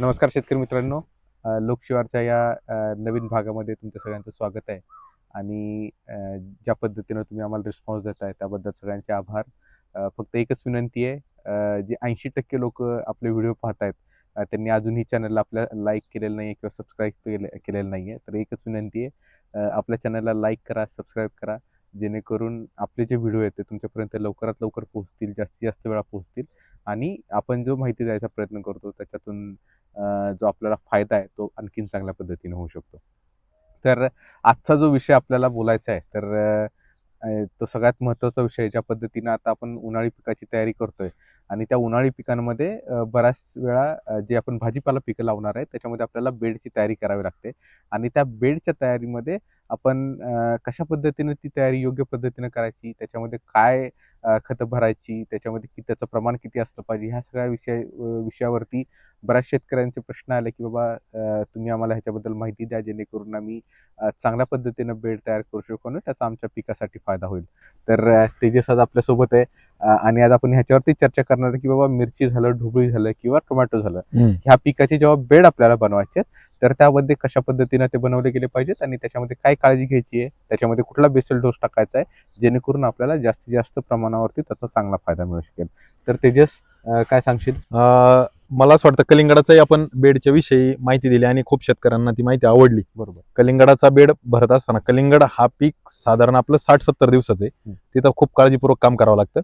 नमस्कार शेतकरी मित्रांनो. लोकशिवारच्या या नवीन भागामध्ये तुमच्या सगळ्यांचं स्वागत आहे. आणि ज्या पद्धतीनं तुम्ही आम्हाला रिस्पॉन्स देताय त्याबद्दल सगळ्यांचे आभार. फक्त एकच विनंती आहे जे ऐंशी टक्के लोक आपले व्हिडिओ पाहत आहेत त्यांनी अजूनही चॅनलला आपल्या लाईक केलेलं नाही आहे किंवा सबस्क्राईब केले केलेलं नाही आहे तर एकच विनंती आहे आपल्या चॅनलला लाईक करा सबस्क्राईब करा. जेणेकरून आपले जे व्हिडिओ आहेत ते तुमच्यापर्यंत लवकरात लवकर पोहोचतील जास्तीत जास्त वेळा पोहोचतील. आणि आपण जो माहिती द्यायचा प्रयत्न करतो त्याच्यातून जो आपल्याला फायदा आहे तो आणखीन चांगल्या पद्धतीने होऊ शकतो. तर आजचा जो विषय आपल्याला बोलायचा आहे तर तो सगळ्यात महत्त्वाचा विषय ज्या पद्धतीनं आता आपण उन्हाळी पिकाची तयारी करतोय आणि त्या उन्हाळी पिकांमध्ये बऱ्याच वेळा जे आपण भाजीपाला पिकं लावणार आहे त्याच्यामध्ये आपल्याला बेडची तयारी करावी लागते. आणि त्या बेडच्या तयारीमध्ये आपण कशा पद्धतीने ती तयारी योग्य पद्धतीने करायची? त्याच्यामध्ये काय खतं भरायची? त्याच्यामध्ये की त्याचं प्रमाण किती असलं पाहिजे? ह्या सगळ्या विषय विषयावरती बऱ्याच शेतकऱ्यांचे प्रश्न आले की बाबा तुम्ही आम्हाला ह्याच्याबद्दल माहिती द्या जेणेकरून आम्ही चांगल्या पद्धतीनं बेड तयार करू शकू आणि त्याचा आमच्या पिकासाठी फायदा होईल. तर तेजस आज आपल्यासोबत आहे आणि आज आपण ह्याच्यावरती चर्चा करणार आहे की बाबा मिरची झालं ढोबळी झालं किंवा टोमॅटो झालं ह्या पिकाचे जेव्हा बेड आपल्याला बनवायचे तर त्यामध्ये कशा पद्धतीनं ते बनवले गेले पाहिजेत आणि त्याच्यामध्ये काय काळजी घ्यायची आहे त्याच्यामध्ये कुठला बेसल डोस टाकायचा आहे जेणेकरून आपल्याला जास्तीत जास्त प्रमाणावरती त्याचा चांगला फायदा मिळू शकेल. तर तेजस काय सांगशील? मला असं वाटतं कलिंगडाचाही आपण बेडच्या विषयी माहिती दिली आणि खूप शेतकऱ्यांना ती माहिती आवडली. बरोबर. कलिंगडाचा बेड भरत असताना कलिंगड हा पीक साधारण आपलं साठ सत्तर दिवसाचं आहे. तिथं खूप काळजीपूर्वक काम करावं लागतं.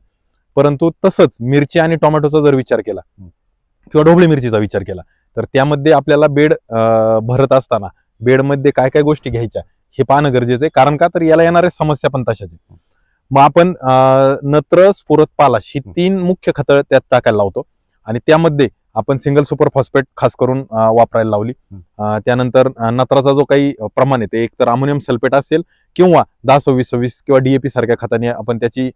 परंतु तसंच मिरची आणि टोमॅटोचा जर विचार केला. किंवा ढोबळी मिरचीचा विचार केला तर त्यामध्ये आपल्याला बेड भरत असताना बेडमध्ये काय काय गोष्टी घ्यायच्या हे पाहणं गरजेचं आहे. कारण का? तर याला येणाऱ्या समस्या पण तशाच मग आपण नत्र स्फुरत पालाश ही तीन मुख्य खतं त्यात टाकायला लावतो. आणि त्यामध्ये आपण सिंगल सुपर फॉस्फेट खास करून वापरायला लावली. त्यानंतर नत्राचा जो काही प्रमाण आहे ते एक तर अमोनियम सल्फेट असेल किंवा दहा सव्वीस सव्वीस किंवा डीएपी सारख्या खताने आपण त्याची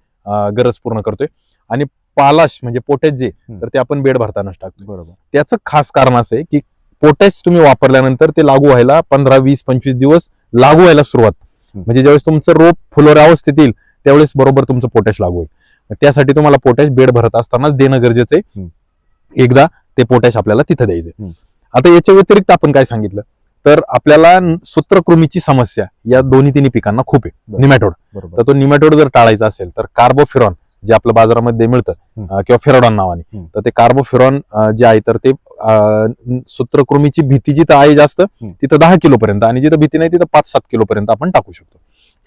गरज पूर्ण करतोय. आणि पालाश म्हणजे पोटॅश जे. तर ते आपण बेड भरतानाच टाकतो बरोबर त्याचं खास कारण असं आहे की पोटॅश तुम्ही वापरल्यानंतर ते लागू व्हायला पंधरा वीस पंचवीस दिवस लागू व्हायला सुरुवात. म्हणजे ज्यावेळेस तुमचं रोप फुलोऱ्या अवस्थेत येईल त्यावेळेस बरोबर तुमचं पोटॅश लागू होईल त्यासाठी तुम्हाला पोटॅश बेड भरत असतानाच देणं गरजेचं आहे. एकदा ते पोटॅश आपल्याला तिथं द्यायचं. आता याच्या व्यतिरिक्त आपण काय सांगितलं तर आपल्याला सूत्रकृमीची समस्या या दोन्ही तिन्ही पिकांना खूप आहे. निमॅटोड तर तो निमॅटोड जर टाळायचा असेल तर कार्बोफिरॉन जे आपलं बाजारामध्ये मिळतं किंवा फेरोडॉन नावाने. तर ते कार्बोफिरॉन जे आहे तर ते सूत्रकृमीची भीती जिथं आहे जास्त. तिथं दहा किलो पर्यंत आणि जिथं भीती नाही तिथं पाच सात किलो पर्यंत आपण टाकू शकतो.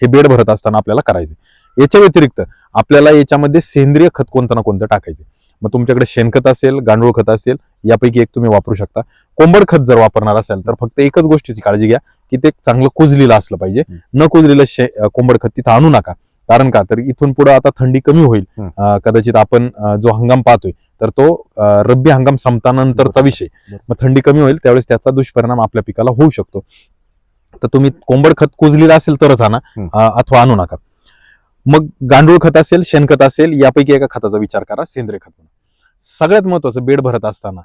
हे बेड भरत असताना आपल्याला करायचे याच्या व्यतिरिक्त आपल्याला याच्यामध्ये सेंद्रिय खत कोणतं ना कोणतं टाकायचे मग तुमच्याकडे शेणखत असेल गांडूळ खत असेल यापैकी एक तुम्ही वापरू शकता. कोंबड खत जर वापरणार असेल तर फक्त एकच गोष्टीची काळजी घ्या की ते चांगलं कुजलेलं असलं पाहिजे. न कुजलेलं शे कोंबड खत तिथं आणू नका. कारण का? तर इथून पुढे आता थंडी कमी होईल. कदाचित आपण जो हंगाम पाहतोय तर तो रब्बी हंगाम संपतानंतरचा. विषय. मग थंडी कमी होईल त्यावेळेस त्याचा दुष्परिणाम आपल्या पिकाला होऊ शकतो. तर तुम्ही कोंबड खत कुजलेलं असेल तरच आणा. अथवा आणू नका. मग गांडूळ खत असेल शेणखत असेल यापैकी एका खताचा विचार करा सेंद्रिय खत सगळ्यात महत्वाचं बेड भरत असताना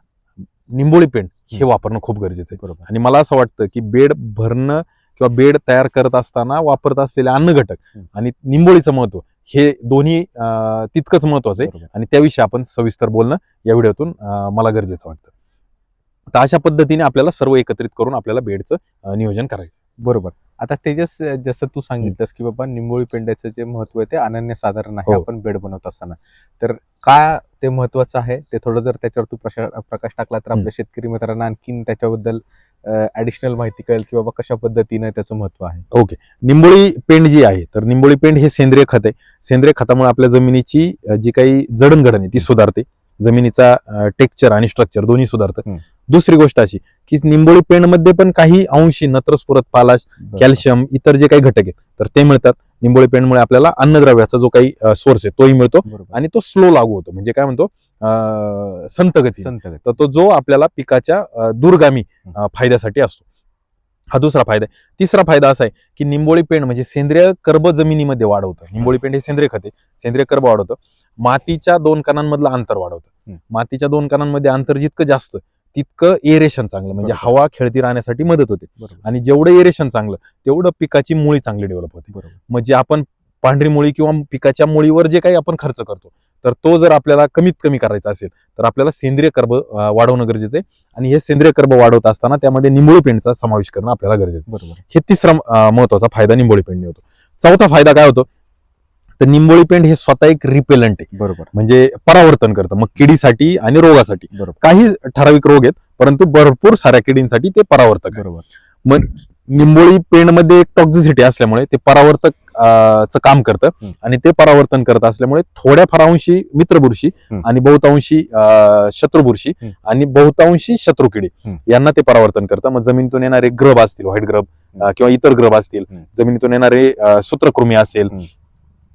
निंबोळी पेंड हे हं. वापरणं खूप गरजेचं आहे. बरोबर. आणि मला असं वाटतं की बेड भरणं किंवा बेड तयार करत असताना वापरत असलेले अन्न घटक. आणि निंबोळीचं महत्त्व हे दोन्ही तितकंच महत्वाचं आहे. आणि त्याविषयी आपण सविस्तर बोलणं या व्हिडिओतून मला गरजेचं वाटतं. तर अशा पद्धतीने आपल्याला सर्व एकत्रित करून आपल्याला बेडचं नियोजन करायचं. बरोबर. आता तेजस जसं तू सांगितलंस की बाबा निंबोळी पेंड्याचं जे महत्त्व आहे ते अनन्यसाधारण आहे. हो. आपण बेड बनवत असताना. तर का ते महत्वाचं आहे? ते थोडं जर त्याच्यावर तू प्रकाश टाकला तर आपल्या शेतकरी मित्रांना आणखीन त्याच्याबद्दल ऍडिशनल माहिती कळेल की बाबा कशा पद्धतीने त्याचं महत्त्व आहे. निंबोळी पेंड जी आहे तर निंबोळी पेंड हे सेंद्रिय खत आहे. सेंद्रिय खतामुळे आपल्या जमिनीची जी काही जडणघडण आहे ती सुधारते. जमिनीचा टेक्चर आणि स्ट्रक्चर दोन्ही सुधारतं. दुसरी गोष्ट अशी की निंबोळी पेंडमध्ये पण काही अंशी नत्रस्फुरत पालाश कॅल्शियम इतर जे काही घटक आहेत तर ते मिळतात. निंबोळी पेंडमुळे आपल्याला अन्नद्रव्याचा जो काही सोर्स आहे तोही मिळतो. आणि तो स्लो लागू होतो. म्हणजे काय म्हणतो? अं, संत गती संत गती. तर तो जो आपल्याला पिकाच्या दूरगामी फायद्यासाठी असतो. हा दुसरा फायदा आहे. तिसरा फायदा असा आहे की निंबोळी पेंड म्हणजे सेंद्रिय कर्ब जमिनीमध्ये वाढवतं. निंबोळी पेंड हे सेंद्रिय खत सेंद्रिय कर्ब वाढवतं. मातीच्या दोन कणांमधलं अंतर वाढवतं. मातीच्या दोन कणांमध्ये अंतर जितकं जास्त तितकं एरेशन चांगलं. म्हणजे. हवा खेळती राहण्यासाठी मदत होते. आणि जेवढं एरेशन चांगलं तेवढं पिकाची मुळी चांगली डेव्हलप होते. म्हणजे आपण पांढरी मुळी किंवा पिकाच्या मुळीवर जे काही आपण खर्च करतो तर तो जर आपल्याला कमीत कमी करायचा असेल तर आपल्याला सेंद्रिय कर्ब वाढवणं गरजेचं आहे. आणि हे सेंद्रिय कर्ब वाढवत असताना त्यामध्ये निंबोळी पेंडचा समावेश करणं आपल्याला गरजेचं आहे. बरोबर. हे तिसरा महत्त्वाचा फायदा निंबोळी पेंडने होतो. चौथा फायदा काय होतो? तर निंबोळी पेंड हे स्वतः एक रिपेलंट आहे. बरोबर. म्हणजे परावर्तन करतं मग किडीसाठी आणि रोगासाठी. बरोबर. काही ठराविक रोग आहेत परंतु भरपूर साऱ्या किडींसाठी ते परावर्तक बरोबर. निंबोळी पेंडमध्ये एक टॉक्झिसिटी असल्यामुळे ते परावर्तक चं काम करतं. आणि ते परावर्तन करत असल्यामुळे थोड्याफार अंशी मित्रबुरशी हम्म. आणि बहुतांशी शत्रुबुरशी. आणि बहुतांशी शत्रुकिडी. यांना ते परावर्तन करतं मग जमिनीतून येणारे ग्रब असतील व्हाईट ग्रब किंवा इतर ग्रब असतील. जमिनीतून येणारे सूत्रकृमी असेल.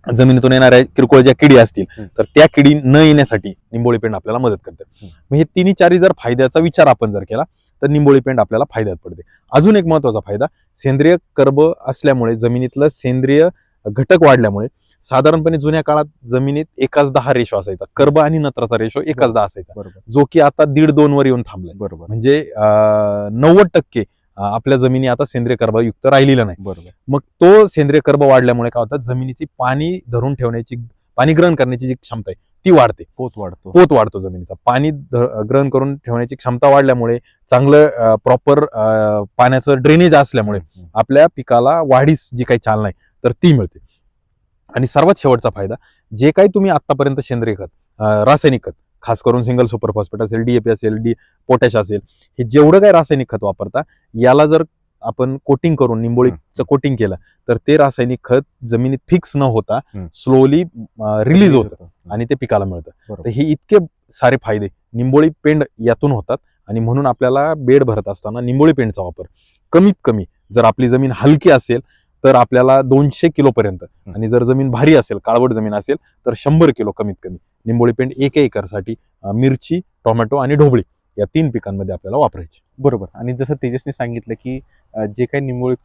जमिनीतून येणाऱ्या किरकोळ ज्या किडी असतील. तर त्या किडी न येण्यासाठी निंबोळी पेंड आपल्याला मदत करते. मग हे तिन्ही चारी जर फायद्याचा विचार आपण जर केला तर निंबोळी पेंड आपल्याला फायद्यात पडते. अजून एक महत्त्वाचा फायदा सेंद्रिय कर्ब असल्यामुळे जमिनीतलं सेंद्रिय घटक वाढल्यामुळे साधारणपणे जुन्या काळात जमिनीत एकाच दहा रेशो असायचा. कर्ब आणि नत्राचा रेशो एकाच दहा असायचा. बरोबर जो की आता दीड दोन वर येऊन थांबलाय. बरोबर. म्हणजे नव्वद टक्के आपल्या जमिनी आता सेंद्रिय कर्बयुक्त राहिलेल्या नाही. बरोबर. मग तो सेंद्रिय कर्ब वाढल्यामुळे काय होतं? जमिनीची पाणी धरून ठेवण्याची पाणी ग्रहण करण्याची जी क्षमता आहे ती वाढते. पोत वाढतो. पोत वाढतो जमिनीचा. पाणी ग्रहण करून ठेवण्याची क्षमता वाढल्यामुळे चांगलं प्रॉपर पाण्याचं ड्रेनेज असल्यामुळे. आपल्या पिकाला वाढीस जी काही चालना आहे तर ती मिळते. आणि सर्वात शेवटचा फायदा जे काही तुम्ही आतापर्यंत सेंद्रिय खत रासायनिक खत खास करून सिंगल सुपर फॉस्फेट असेल डीएपी असेल डी पोटॅश असेल हे जेवढं काही रासायनिक खत वापरता याला जर आपण कोटिंग करून निंबोळीचं कोटिंग केलं तर ते रासायनिक खत जमिनीत फिक्स न होता. स्लोली रिलीज होतं. आणि ते पिकाला मिळतं. तर हे इतके सारे फायदे निंबोळी पेंड यातून होतात आणि म्हणून आपल्याला बेड भरत असताना निंबोळी पेंडचा वापर कमीत कमी जर आपली जमीन हलकी असेल तर आपल्याला दोनशे किलो पर्यंत आणि जर जमीन भारी असेल काळवट जमीन असेल तर शंभर किलो कमीत कमी निंबोळी पेंड एक एकरसाठी मिरची टोमॅटो आणि ढोबळी या तीन पिकांमध्ये आपल्याला वापरायची. बरोबर. आणि जसं तेजसने सांगितलं की जे काही निंबोळी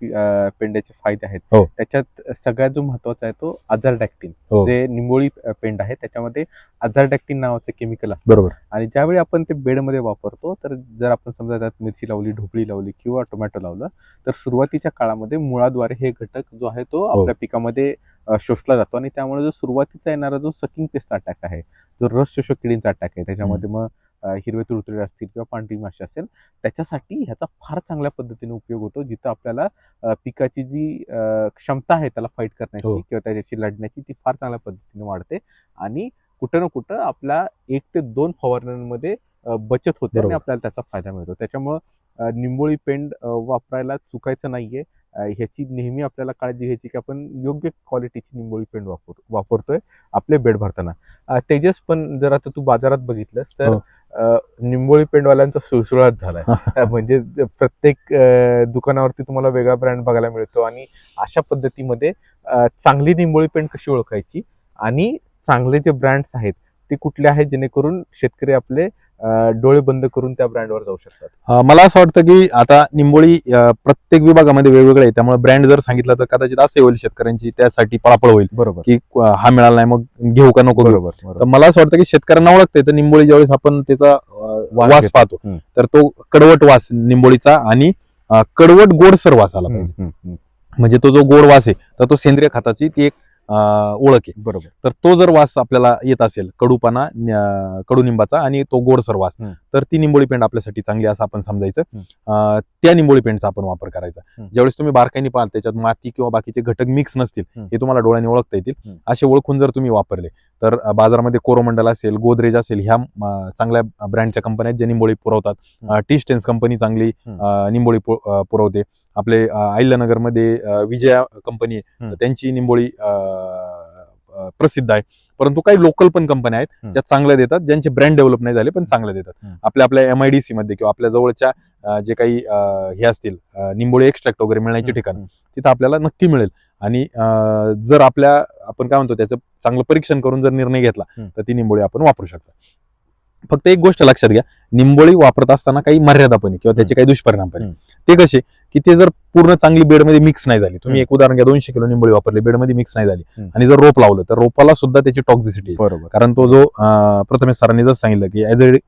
पेंड्याचे फायदे आहेत हो. त्याच्यात सगळ्यात जो महत्त्वाचा आहे तो अझारडॅक्टिन हो. जे निंबोळी पेंड आहे त्याच्यामध्ये अझारडॅक्टिन नावाचं केमिकल असतं. बरोबर. आणि ज्यावेळी आपण ते बेडमध्ये वापरतो तर जर आपण समजा त्यात मिरची लावली ढोबळी लावली किंवा टोमॅटो लावलं तर सुरुवातीच्या काळामध्ये मुळाद्वारे हे घटक जो आहे तो हो. आपल्या पिकामध्ये शोषला जातो. आणि त्यामुळे जो सुरुवातीचा येणारा जो सकिंग पेस्ट अटॅक आहे जो रस शोषक किडींचा अटॅक आहे त्याच्यामध्ये मग हिरवे तुडतुडे असतील किंवा पांढरी माशी असेल त्याच्यासाठी ह्याचा फार चांगल्या पद्धतीने उपयोग होतो जिथं आपल्याला पिकाची जी क्षमता आहे त्याला फाईट करण्याची हो. किंवा त्याच्याशी लढण्याची ती फार चांगल्या पद्धतीने वाढते आणि कुठं ना कुठं आपल्या एक ते दोन फवारण्यांमध्ये बचत होते आणि. आपल्याला त्याचा फायदा मिळतो त्याच्यामुळं निंबोळी पेंड वापरायला चुकायचं नाहीये ह्याची नेहमी आपल्याला काळजी घ्यायची की आपण योग्य क्वालिटीची निंबोळी पेंड वापर वापरतोय आपले बेड भरताना. तेजस पण जर आता तू बाजारात बघितलंस तर हो. निंबोळी पेंडवाल्यांचा सुळसुळाट झालाय. म्हणजे प्रत्येक दुकानावरती तुम्हाला वेगळा ब्रँड बघायला मिळतो आणि अशा पद्धतीमध्ये चांगली निंबोळी पेंड कशी ओळखायची आणि चांगले जे ब्रँड्स आहेत ते कुठले आहेत जेणेकरून शेतकरी आपले डोळे बंद करून त्या ब्रँडवर जाऊ शकतात. मला असं वाटतं की आता निंबोळी प्रत्येक विभागामध्ये वेगवेगळे आहे त्यामुळे ब्रँड जर सांगितलं तर कदाचित असे होईल शेतकऱ्यांची त्यासाठी पळापळ होईल. बरोबर. की हा मिळाला नाही मग घेऊ का नको बरोबर तर मला असं वाटतं की शेतकऱ्यांना ओळखते तर निंबोळी ज्यावेळेस आपण त्याचा वास. पाहतो. तर तो कडवट वास निंबोळीचा आणि कडवट गोडसर वास आला पाहिजे. म्हणजे तो जो गोड वास आहे तर तो सेंद्रिय खताची ती एक ओळख आहे बरोबर तर तो जर वास आपल्याला येत असेल कडूपणा न- कडुनिंबाचा आणि तो गोडसर वास. तर ती निंबोळी पेंड आपल्यासाठी चांगली असं आपण समजायचं त्या निंबोळी पेंडचा आपण वापर करायचा. ज्यावेळेस तुम्ही बारकाईने पाहाल त्याच्यात माती किंवा बाकीचे घटक मिक्स नसतील. हे तुम्हाला डोळ्याने ओळखता येतील. असे ओळखून जर तुम्ही वापरले तर बाजारामध्ये कोरोमंडल असेल गोदरेज असेल ह्या चांगल्या ब्रँडच्या कंपन्या आहेत ज्या निंबोळी पुरवतात. टी स्टेन्स कंपनी चांगली निंबोळी पुरवते आपले अहिल्यानगरमध्ये विजया कंपनी आहे. त्यांची निंबोळी प्रसिद्ध आहे. परंतु काही लोकल पण कंपन्या आहेत. ज्या चांगल्या देतात ज्यांचे ब्रँड डेव्हलप नाही झाले पण चांगले देतात. आपल्या आपल्या एमआयडीसी मध्ये किंवा आपल्या जवळच्या जे काही हे असतील निंबोळी एक्स्ट्रॅक्ट वगैरे मिळण्याची ठिकाण तिथं आपल्याला नक्की मिळेल. आणि जर आपल्या आपण काय म्हणतो त्याचं चांगलं परीक्षण करून जर निर्णय घेतला. तर ती निंबोळी आपण वापरू शकतो. फक्त एक गोष्ट लक्षात घ्या निंबोळी वापरत असताना काही मर्यादा पण किंवा त्याचे काही दुष्परिणाम पण. ते कसे की ते जर पूर्ण चांगली बेडमध्ये मिक्स नाही झाली. तुम्ही. एक उदाहरण घ्या दोनशे किलो निंबोळी वापरली बेडमध्ये मिक्स नाही झाली. आणि जर रोप लावलं तर रोपाला सुद्धा त्याची टॉक्झिसिटी बरोबर. कारण तो जो अं, प्रथमेश सरांनी जर सांगितलं की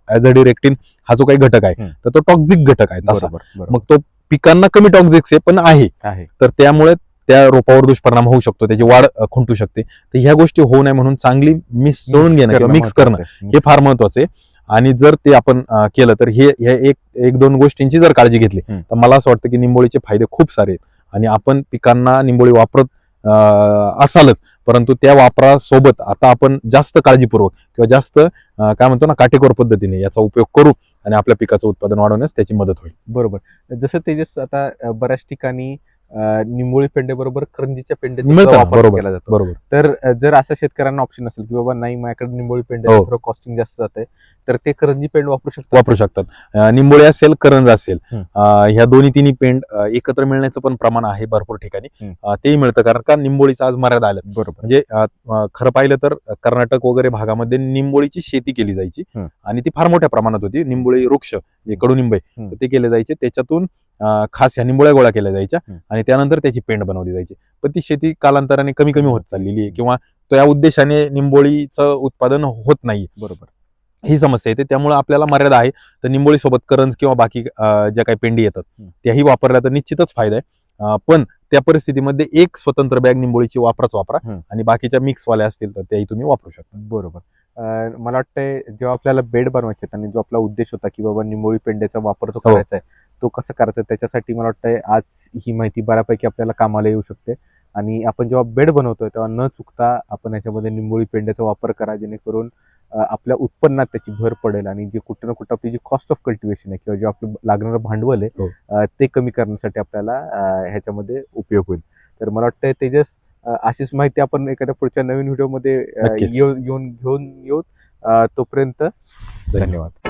ॲझडिरेक्टिन हा जो काही घटक आहे. तर तो टॉक्झिक घटक आहे बरोबर मग तो पिकांना कमी टॉक्झिक्स आहे पण आहे. तर त्यामुळे त्या रोपावर दुष्परिणाम होऊ शकतो त्याची वाढ अ, खुंटू शकते. तर ह्या गोष्टी होऊ नये म्हणून चांगली मिसळून घेणं किंवा मिक्स करणं हे फार महत्वाचं आहे. आणि जर ते आपण केलं तर हे एक एक दोन गोष्टींची जर काळजी घेतली. तर मला असं वाटतं की निंबोळीचे फायदे खूप सारे आहेत. आणि आपण पिकांना निंबोळी वापरत अ, असालच परंतु त्या वापरासोबत आता आपण जास्त काळजीपूर्वक किंवा जास्त काय म्हणतो ना काटेकोर पद्धतीने याचा उपयोग करू आणि आपल्या पिकाचं उत्पादन वाढवण्यास त्याची मदत होईल. बरोबर. जसं तेजस आता बऱ्याच ठिकाणी निंबोळी पेंड्याबरोबर करंजीच्या पेंड्याचा वापर. केला जातो. बरोबर. तर जर असं शेतकऱ्यांना ऑप्शन असेल की बाबा नाही माझ्याकडे निंबोळी पेंड हो. थोडं कॉस्टिंग जास्त जात तर ते करंजी पेंड वापरू शकतात. वापरू शकतात. निंबोळी असेल करंज असेल ह्या दोन्ही तिन्ही पेंड एकत्र मिळण्याचं पण प्रमाण आहे भरपूर ठिकाणी. तेही मिळतं कारण का निंबोळीचा आज मर्यादा आल्या बरोबर. म्हणजे खरं पाहिलं तर कर्नाटक वगैरे भागामध्ये निंबोळीची शेती केली जायची. आणि ती फार मोठ्या प्रमाणात होती. निंबोळी वृक्ष जे कडुनिंब आहे. तर ते केले जायचे. त्याच्यातून खास ह्या निंबोळ्या गोळा केल्या जायच्या. आणि त्यानंतर त्याची पेंड बनवली जायची पण ती शेती कालांतराने कमी कमी होत चाललेली आहे. किंवा त्या उद्देशाने निंबोळीचं उत्पादन होत नाही बरोबर ही समस्या येते त्यामुळे आपल्याला मर्यादा आहे तर निंबोळी सोबत करंज किंवा बाकी ज्या काही पेंडी येतात. त्याही वापरल्या तर निश्चितच फायदा आहे पण त्या परिस्थितीमध्ये एक स्वतंत्र बॅग निंबोळीची वापरच वापरा. आणि बाकीच्या मिक्स वाल्या असतील तर त्याही तुम्ही वापरू शकता बरोबर मला वाटतंय जेव्हा आपल्याला बेड बनवायचे आणि जो आपला उद्देश होता की बाबा निंबोळी पेंड्याचा वापर जो हो. करायचा आहे तो कसं करायचा त्याच्यासाठी मला वाटतंय आज ही माहिती बऱ्यापैकी आपल्याला कामाला येऊ शकते. आणि आपण जेव्हा बेड बनवतोय तेव्हा न चुकता आपण याच्यामध्ये निंबोळी पेंड्याचा वापर करा जेणेकरून आपल्या उत्पन्नात त्याची भर पडेल आणि जे कुठं ना कुठं आपली जी कॉस्ट ऑफ कल्टिवेशन आहे किंवा जे आपलं लागणारं भांडवल आहे हो. ते कमी करण्यासाठी आपल्याला ह्याच्यामध्ये उपयोग होईल. तर मला वाटतंय तेजस अशीच माहिती आपण एखाद्या पुढच्या नवीन व्हिडिओमध्ये येऊन घेऊन येऊ. तोपर्यंत धन्यवाद.